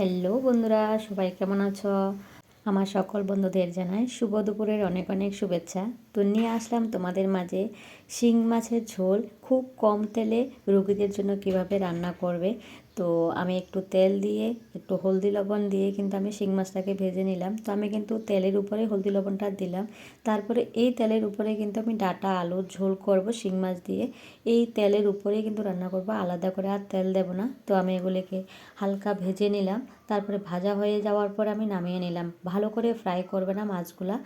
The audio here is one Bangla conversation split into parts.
হ্যালো বন্ধুরা, সবাই কেমন আছো? আমার সকল বন্ধুদের জানাই শুভ দুপুরের অনেক অনেক শুভেচ্ছা। তো নিয়ে আসলাম তোমাদের মাঝে শিং মাছের ঝোল খুব কম তেলে রোগীদের জন্য কীভাবে রান্না করবে তো আমি একটু তেল দিয়ে, একটু হলদি লবণ দিয়ে কিন্তু আমি শিং মাছটাকে ভেজে নিলাম। তো আমি কিন্তু তেলের উপরে হলদি লবণটা দিলাম। তারপরে এই তেলের উপরে কিন্তু আমি ডাটা আলুর ঝোল করব শিং মাছ দিয়ে। এই তেলের উপরে কিন্তু রান্না করব আলাদা করে আর তেল দেব না। তো আমি এগুলিকে হালকা ভেজে নিলাম। তারপরে ভাজা হয়ে যাওয়ার পর আমি নামিয়ে নিলাম। ভালো করে ফ্রাই করবে না মাছগুলা।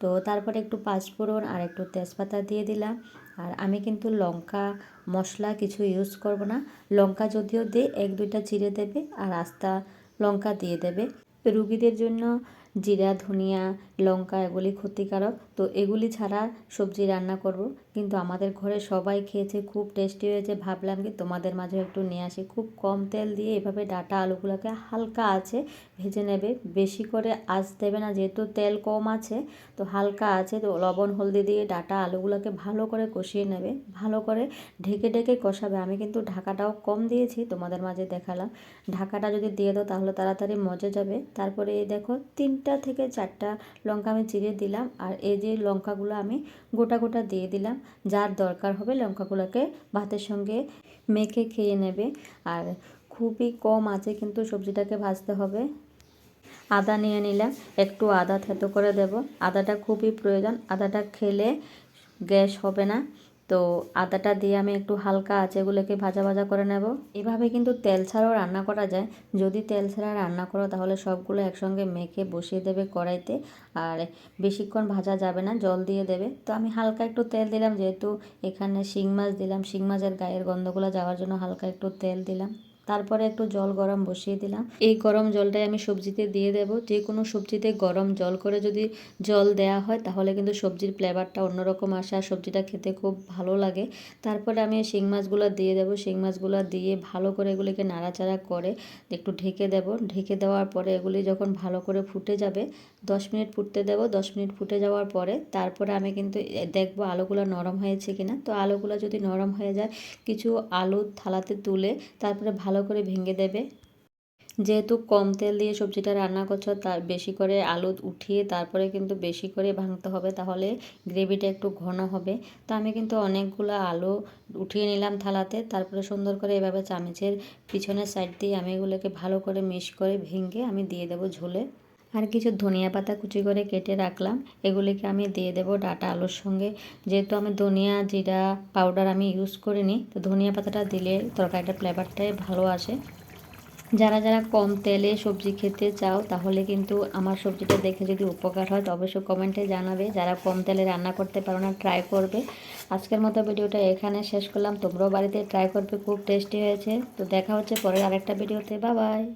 তো তারপরে একটু পাঁচফোড়ন আর একটু তেজপাতা দিয়ে দিলাম। আর আমি কিন্তু লঙ্কা, মশলা কিছু ইউজ করব না। লঙ্কা যদিও দে, এক দুইটা চিড়ে দেবে আর আস্তা লঙ্কা দিয়ে দেবে। রুগীদের জন্য জিরা, ধনিয়া, লঙ্কা এগুলি ক্ষতিকারক। তো এগুলি ছাড়া সবজি রান্না করব। কিন্তু আমাদের ঘরে সবাই খেয়েছে, খুব টেস্টি হয়েছে। ভাবলাম কি তোমাদের মাঝে একটু নিয়ে আসি। খুব কম তেল দিয়ে এভাবে ডাটা আলুগুলোকে হালকা আছে, ভেজে নেবে। বেশি করে আঁচ দেবে না, যেহেতু তেল কম আছে, তো হালকা আছে। তো লবণ, হলদি দিয়ে ডাটা আলুগুলোকে ভালো করে কষিয়ে নেবে। ভালো করে ঢেকে ঢেকে কষাবে। আমি কিন্তু ঢাকাটাও কম দিয়েছি, তোমাদের মাঝে দেখালাম। ঢাকাটা যদি দিয়ে দাও তাহলে তাড়াতাড়ি মজে যাবে। তারপরে দেখো তিনটা থেকে চারটা লঙ্কা আমি চিড়ে দিলাম আর এই যে লঙ্কাগুলো আমি গোটা গোটা দিয়ে দিলাম, যার দরকার হবে লঙ্কাগুলোকে ভাতের সঙ্গে মেখে খেয়ে নেবে। আর খুবই কম আছে কিন্তু সবজিটাকে ভাজতে হবে। আদা নিয়ে নিলাম, একটু আদা থেতো করে দেব। আদাটা খুবই প্রয়োজন, আদাটা খেলে গ্যাস হবে না। তো আদাটা দিয়ে আমি একটু হালকা আছে এগুলোকে ভাজা ভাজা করে নেব। এভাবে কিন্তু তেল ছাড়াও রান্না করা যায়। যদি তেল ছাড়া রান্না করো, তাহলে সবগুলো একসঙ্গে মেখে বসিয়ে দেবে কড়াইতে আর বেশিক্ষণ ভাজা যাবে না, জল দিয়ে দেবে। তো আমি হালকা একটু তেল দিলাম, যেহেতু এখানে শিং মাছ দিলাম, শিং মাছের গায়ের গন্ধগুলো যাওয়ার জন্য হালকা একটু তেল দিলাম। তারপরে একটু জল গরম বসিয়ে দিলাম। এই গরম জলটাই আমি সবজিতে দিয়ে দেব। যে কোনো সবজিতে গরম জল করে যদি জল দেয়া হয়, তাহলে কিন্তু সবজির ফ্লেভারটা অন্যরকম আসে আর সবজিটা খেতে খুব ভালো লাগে। তারপরে আমি শিং মাছগুলো দিয়ে দেবো। শিং মাছগুলো দিয়ে ভালো করে এগুলিকে নাড়াচাড়া করে একটু ঢেকে দেব। ঢেকে দেওয়ার পরে এগুলি যখন ভালো করে ফুটে যাবে, দশ মিনিট ফুটতে দেবো। দশ মিনিট ফুটে যাওয়ার পরে তারপরে আমি কিন্তু দেখব আলুগুলো নরম হয়েছে কিনা। তো আলুগুলো যদি নরম হয়ে যায়, কিছু আলু থালাতে তুলে তারপরে ভালো ভালো করে ভেঙে দেবে। যেহেতু কম তেল দিয়ে সবজিটা রান্না করছ, তার বেশি করে আলু উঠিয়ে তারপরে কিন্তু বেশি করে ভাঙতে হবে, তাহলে গ্রেভিটা একটু ঘন হবে। তো আমি কিন্তু অনেকগুলো আলু উঠিয়ে নিলাম থালাতে, তারপরে সুন্দর করে এভাবে চামচের পিছনের সাইড দিয়ে আমি এগুলোকে ভালো করে মিশ করে ভেঙে আমি দিয়ে দেবো ঝোলে। আর কিছু ধনিয়া পাতা কুচি করে কেটে রাখলাম। এগুলিকে আমি দিয়ে দেবো ডাটা আলুর সঙ্গে। যেহেতু আমি ধনিয়া, জিরা, পাউডার আমি ইউজ করিনি, তো ধনিয়া পাতাটা দিলে তরকারিটার ফ্লেভারটাই ভালো আসে। যারা যারা কম তেলে সবজি খেতে চাও, তাহলে কিন্তু আমার সবজিটা দেখে যদি উপকার হয়, তো অবশ্যই কমেন্টে জানাবে। যারা কম তেলে রান্না করতে পারো না ট্রাই করবে। আজকের মতো ভিডিওটা এখানে শেষ করলাম। তোমরাও বাড়িতে ট্রাই করবে, খুব টেস্টি হয়েছে। তো দেখা হচ্ছে পরের আরেকটা ভিডিওতে। বাবাই